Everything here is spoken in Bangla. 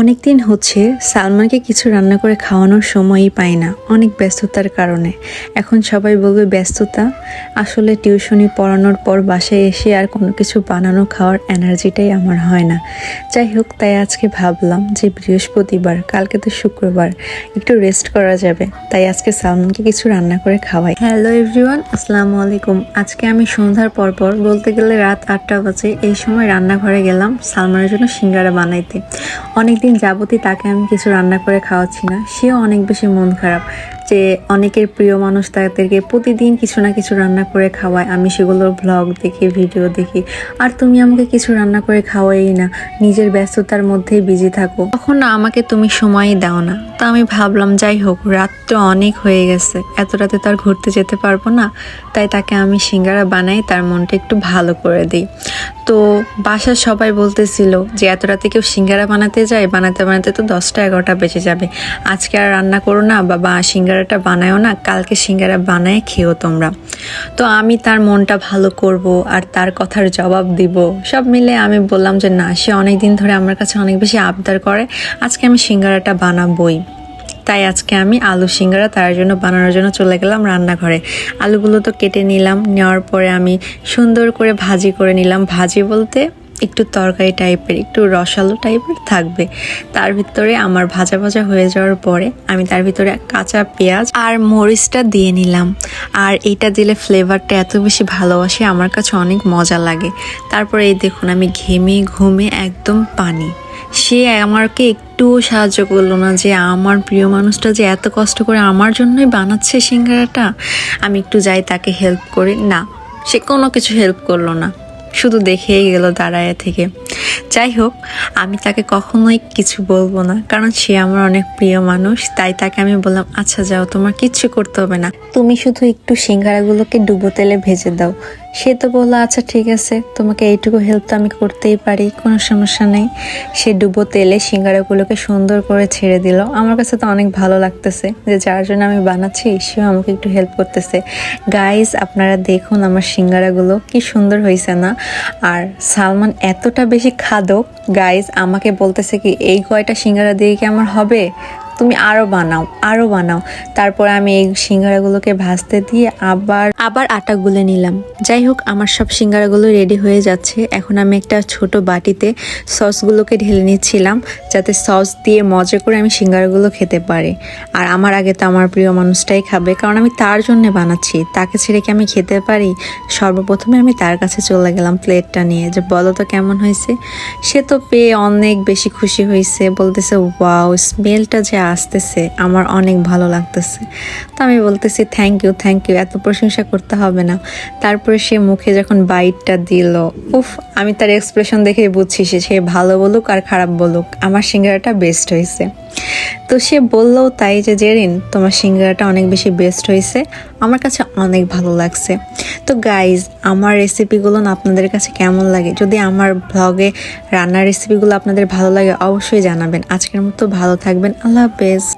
অনেক দিন হচ্ছে সালমানকে কিছু রান্না করে খাওয়ানোর সময়ই পাই না, অনেক ব্যস্ততার কারণে। এখন সবাই বলবে, ব্যস্ততা? আসলে টিউশনি পড়ানোর পর বাসায় এসে আর কোনো কিছু বানানো খাওয়ার এনার্জিটাই আমার হয় না। যাই হোক, তাই আজকে ভাবলাম যে বৃহস্পতিবার, কালকে তো শুক্রবার, একটু রেস্ট করা যাবে। তাই আজকে সালমানকে কিছু রান্না করে খাওয়াই। হ্যালো এভরিওয়ান আসসালামু আলাইকুম। আজকে আমি সন্ধ্যার পর পর, বলতে গেলে রাত আটটা বাজে, এই সময় রান্নাঘরে গেলাম সালমানের জন্য সিঙ্গারা বানাইতে। অনেকদিন যাবতই তাকে আমি কিছু রান্না করে খাওয়াচ্ছি না। সেও অনেক বেশি মন খারাপ। যে অনেকের প্রিয় মানুষ তাদেরকে প্রতিদিন কিছু না কিছু রান্না করে খাওয়ায়। আমি সেগুলোর ব্লগ দেখি ভিডিও দেখি। আর তুমি আমাকে কিছু রান্না করে খাওয়াই না। নিজের ব্যস্ততার মধ্যেই বিজি থাকো। তখন না আমাকে তুমি সময়ই দাও না। তো আমি ভাবলাম, যাই হোক, রাত তো অনেক হয়ে গেছে। এত রাতে তো আর ঘুরতে যেতে পারব না। তাই তাকে আমি সিঙ্গারা বানাই, তার মনটা একটু ভালো করে দিই। তো বাসার সবাই বলতেছিল যে, এত রাতে কেউ সিঙ্গারা বানাতে যায়? বানাতে বানাতে তো দশটা এগারোটা বেজে যাবে। আজকে আর রান্না করো না বা বা সিঙ্গারাটা বানায়ও না, কালকে সিঙ্গারা বানায় খেও তোমরা। তো আমি তার মনটা ভালো করব আর তার কথার জবাব দিব। সব মিলে আমি বললাম যে, না, সে অনেক দিন ধরে আমার কাছে অনেক বেশি আবদার করে, আজকে আমি সিঙ্গারাটা বানাবই। তাই আজকে আমি আলু সিঙ্গারা তার জন্য বানানোর জন্য চলে গেলাম রান্নাঘরে। আলুগুলো তো কেটে নিলাম, নেওয়ার পরে আমি সুন্দর করে ভাজি করে নিলাম। ভাজি বলতে একটু তরকারি টাইপের একটু রসালো টাইপের থাকবে। তার ভিতরে আমার ভাজা ভাজা হয়ে যাওয়ার পরে আমি তার ভিতরে কাঁচা পেঁয়াজ আর মরিচটা দিয়ে নিলাম। আর এটা দিলে ফ্লেভারটা এত বেশি ভালোবাসে, আমার কাছে অনেক মজা লাগে। তারপরে এই দেখুন, আমি ঘেমে ঘুমে একদম পানি। সে আমাকে একটুও সাহায্য করল না যে আমার প্রিয় মানুষটা যে এত কষ্ট করে আমার জন্যই বানাচ্ছে সিঙ্গারাটা। আমি একটু যাই তাকে হেল্প করে। না, সে কোনো কিছু হেল্প করল না। শুধু দেখেই গেল দাঁড়ায় থেকে। যাই হোক আমি তাকে কখনোই কিছু বলব না, কারণ সে আমার অনেক প্রিয় মানুষ, তাই তাকে আমি বললাম আচ্ছা যাও, তোমার কিচ্ছু করতে হবে না। তুমি শুধু একটু সিঙ্গারাগুলোকে ডুবো তেলে ভেজে দাও। সে তো বলল আচ্ছা ঠিক আছে, তোমাকে এইটুকু হেল্প তো আমি করতেই পারি, কোনো সমস্যা নেই। সে ডুবো তেলে সিঙ্গারাগুলোকে সুন্দর করে ছেড়ে দিল। আমার কাছে তো অনেক ভালো লাগতেছে যে যার জন্য আমি বানাচ্ছি, সেও আমাকে একটু হেল্প করতেছে। গাইজ আপনারা দেখুন আমার সিঙ্গারাগুলো কি সুন্দর হয়েছে না। আর সালমান এতটা বেশি খাদক গাইজ আমাকে বলতেছে কি, এই কয়টা সিঙ্গারা দিয়ে কি আমার হবে? তুমি আরও বানাও আরও বানাও। তারপর আমি এই সিঙ্গারাগুলোকে ভাজতে দিয়ে আবার আবার আটা গুলে নিলাম। যাই হোক, আমার সব সিঙ্গারাগুলো রেডি হয়ে যাচ্ছে। এখন আমি একটা ছোট বাটিতে সসগুলোকে ঢেলে নিচ্ছিলাম, যাতে সস দিয়ে মজা করে আমি সিঙ্গারাগুলো খেতে পারি। আর আমার আগে তো আমার প্রিয় মানুষটাই খাবে, কারণ আমি তার জন্য বানাচ্ছি। তাকে ছেড়ে কি আমি খেতে পারি? সর্বপ্রথমে আমি তার কাছে চলে গেলাম প্লেটটা নিয়ে। যে বলো তো কেমন হয়েছে? সে তো পেয়ে অনেক বেশি খুশি হয়েছে। বলতেছে, ওয়াও, স্মেলটা যে আসতেছে, আমার অনেক ভালো লাগতেছে। তো আমি বলতেছি থ্যাংক ইউ থ্যাংক ইউ এত প্রশংসা করতে হবে না। তারপরে সে মুখে যখন বাইটটা দিল, উফ, আমি তার এক্সপ্রেশন দেখে বুঝছি সে সে ভালো বলুক আর খারাপ বলুক। আমার সিঙ্গারাটা বেস্ট হয়েছে। তো সে বললেও তাই যে, জেরিন, তোমার সিঙ্গারাটা অনেক বেশি বেস্ট হয়েছে। আমার কাছে অনেক ভালো লাগছে। তো গাইজ আমার রেসিপিগুলো আপনাদের কাছে কেমন লাগে? যদি আমার ব্লগে রান্নার রেসিপিগুলো আপনাদের ভালো লাগে, অবশ্যই জানাবেন। আজকের মতো ভালো থাকবেন। আল্লাহ হাফেজ।